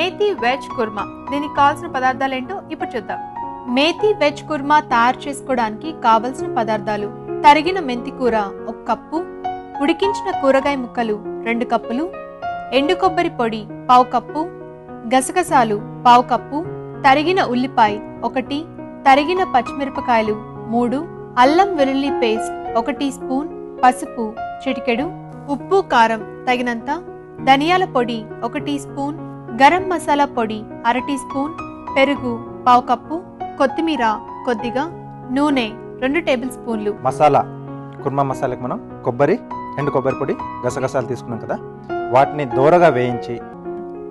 Methi veg kurma. దీనికి కావాల్సిన పదార్థాలు ఏంటో ఇప్పుడు చూద్దాం. మేతి వెజ్ కుర్మా తయారు చేసుకోవడానికి కావలసిన పదార్థాలు. తరిగిన మెంతి కూర ఒక కప్పు ఉడికించిన కూరగాయ ముక్కలు రెండు కప్పులు ఎండు కొబ్బరి పొడి పావు కప్పు గసగసాలు పావు కప్పు తరిగిన ఉల్లిపాయ ఒకటి తరిగిన పచ్చిమిరపకాయలు మూడు అల్లం వెల్లుల్లి పేస్ట్ ఒక టీ స్పూన్ పసుపు చిటికెడు ఉప్పు కారం తగినంత ధనియాల పొడి ఒక టీ స్పూన్ గరం మసాలా పొడి అర టీ స్పూన్ పెరుగు పావు కప్పు కొత్తిమీర కొద్దిగా నూనె రెండు టేబుల్ స్పూన్లు. మసాలా కుర్మా మసాలాకి మనం కొబ్బరి ఎండు కొబ్బరి పొడి గసగసాలు తీసుకున్నాం కదా వాటిని దూరగా వేయించి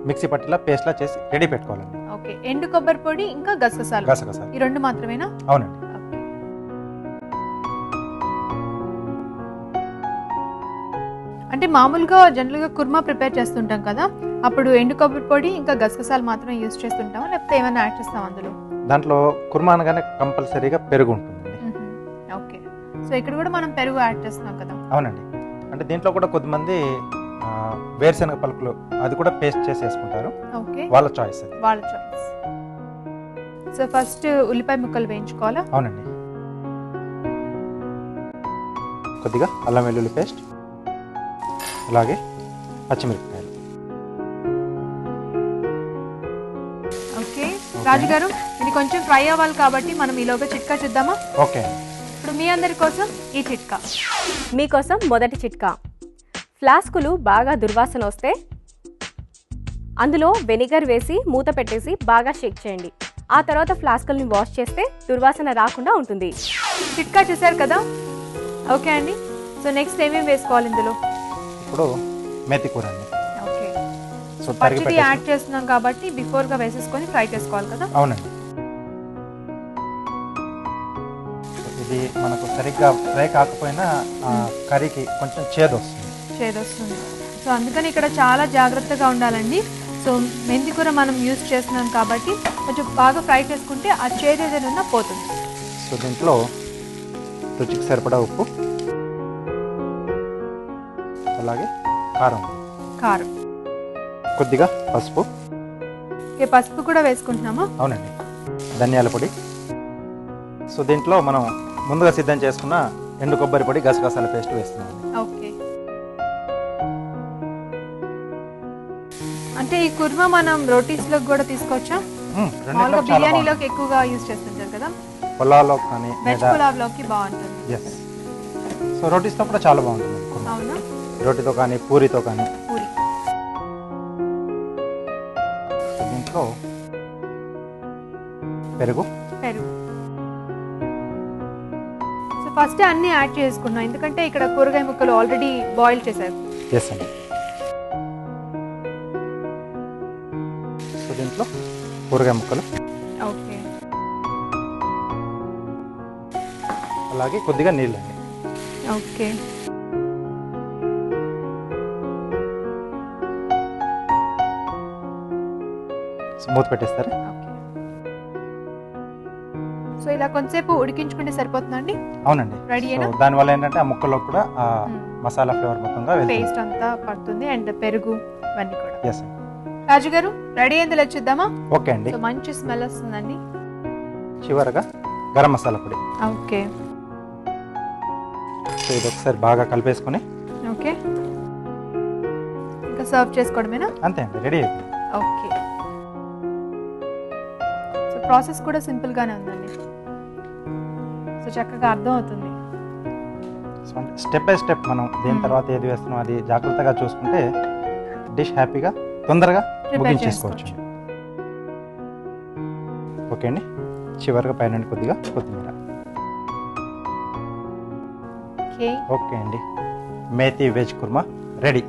మిక్సీ పట్టిలా పేస్ట్లా చేసి రెడీ పెట్టుకోవాలండి. ఓకే ఎండు కొబ్బరి పొడి ఇంకా గసగసాలు. గసగసాలు. ఈ రెండు మాత్రమేనా? అవునండి. అంటే మామూలుగా జనరల్గా కుర్మా ప్రిపేర్ చేస్తుంటాం కదా అప్పుడు ఎండు కొబ్బరి పొడి ఇంకా గసగసాలు మాత్రం యూస్ చేస్తుంటాం లేకపోతే ఏమైనా యాడ్ చేస్తాం అందులో? దాంట్లో కుర్మా అనగానే కంపల్సరీగా పెరుగు ఉంటుందండి. మ్మ్. ఓకే. సో ఇక్కడ కూడా మనం పెరుగు యాడ్ చేస్తున్నాం కదా? అవునండి. అంటే దీంట్లో కూడా కొద్దిమంది వేరుశనగ పలుకులు అది కూడా పేస్ట్ చేసి వేసుకుంటారు. ఓకే. వాళ్ళ చాయిస్ అది. వాళ్ళ చాయిస్ సో ఫస్ట్ ఉల్లిపాయ ముక్కలు వేయించుకోవాలా? అవునండి. కొద్దిగా అల్లం వెల్లుల్లి పేస్ట్ అలాగే పచ్చిమిరపకాయలు. ఓకే రాజు గారు ఇది కొంచెం ఫ్రై అవ్వాలి కాబట్టి మనం ఈలోగా చిట్కా చూద్దామా? ఓకే. ఇప్పుడు మీ అందరి కోసం ఈ చిట్కా. మీకోసం మొదటి చిట్కా. ఫ్లాస్కులు బాగా దుర్వాసన వస్తే అందులో వెనిగర్ వేసి మూత పెట్టేసి బాగా షేక్ చేయండి. ఆ తర్వాత ఫ్లాస్కుల్ని వాష్ చేస్తే దుర్వాసన రాకుండా ఉంటుంది. చిట్కా చూసారు కదా? ఓకే అండి. సో నెక్స్ట్ ఏమేమి వేసుకోవాలి ఇందులో? ఇప్పుడు మెతి కూర అండి. సో పచ్చిది యాడ్ చేస్తున్నాం కాబట్టి బిఫోర్గా వేసేసుకొని ఫ్రై చేసుకోవాలి కదా? అవునండి. ఇది మనకు సరిగ్గా ఫ్రై కాకపోయినా కర్రీకి కొంచెం చేదు వస్తుంది. చేదొస్తుంది సో అందుకని ఇక్కడ చాలా జాగ్రత్తగా ఉండాలండి. సో మెంతి కూర మనం యూజ్ చేస్తున్నాం కాబట్టి కొంచెం బాగా ఫ్రై చేసుకుంటే ఆ చేదు ఏదైనా పోతుంది. సో దీంట్లో రుచికి సరిపడా ఉప్పు అలాగే కారం. కారం. కొద్దిగా పసుపు. ఓకే పసుపు కూడా వేసుకుంటున్నామా? అవునండి. ధనియాల పొడి. సో దీంట్లో మనం ముందుగా సిద్ధం చేసుకున్న ఎండు కొబ్బరి పొడి గసగసాల పేస్ట్ వేస్తున్నాం ఓకే. అంటే ఈ కుర్మా మనం రోటీస్లోకి కూడా తీసుకోవచ్చా? మామూలుగా బిర్యానీలోకి ఎక్కువగా యూజ్ చేస్తుంటారు కదా? పొలాల్లో కానీ వెజ్ లేదా పులావ్లోకి బాగుంటుంది. ఎస్ సో రోటీస్తో కూడా చాలా బాగుంటుంది. అవునా? రోటీతో కానీ పూరితో కానీ. దీంట్లో పెరుగు? పెరుగు. సో ఫస్ట్ అన్ని యాడ్ చేసుకున్నాం. ఎందుకంటే ఇక్కడ కూరగాయ ముక్కలు ఆల్రెడీ బాయిల్ చేశారు. ఎస్ అండి సో దీంట్లో కూరగాయ ముక్కలు. ఓకే. అలాగే కొద్దిగా నీళ్ళు. ఓకే. మూత పెట్టేస్తారా? సో ఇలా కొంతసేపు ఉడికించుకుంటే సరిపోతుందండి అవునండి. సో ఏనా? దానివల్ల ఏంటంటే ఆ ముక్కల్లో కూడా ఆ మ్మ్. మసాలా ఫ్లేవర్ మొత్తంగా పేస్ట్ అంతా పడుతుంది అండ్ పెరుగు ఇవన్నీ కూడా. ఎస్ రాజు గారు రెడీ అయింది చూద్దామా? ఓకే అండి. సో మంచి స్మెల్ వస్తుందండి. చివరగా గరం మసాలా పొడి. ఓకే. సో ఇది ఒకసారి బాగా కలిపేసుకొని ఓకే. ఇంకా సర్వ్ చేసుకోవడమేనా? అంతే అండి రెడీ అయిపోయింది. ఓకే. ప్రాసెస్ కూడా సింపుల్ గానే ఉందండి. సో చక్కగా అర్థం అవుతుంది స్టెప్ బై స్టెప్ మనం దేని మ్మ్. తర్వాత ఏది వేస్తున్నాం అది జాగ్రత్తగా చూసుకుంటే డిష్ హ్యాపీగా తొందరగా ముగించేసుకోవచ్చు. చేసుకోవచ్చు. ఓకే అండి? చివరిగా పైన కొద్దిగా కొత్తిమీర. ఓకే అండి. Methi veg kurma ready.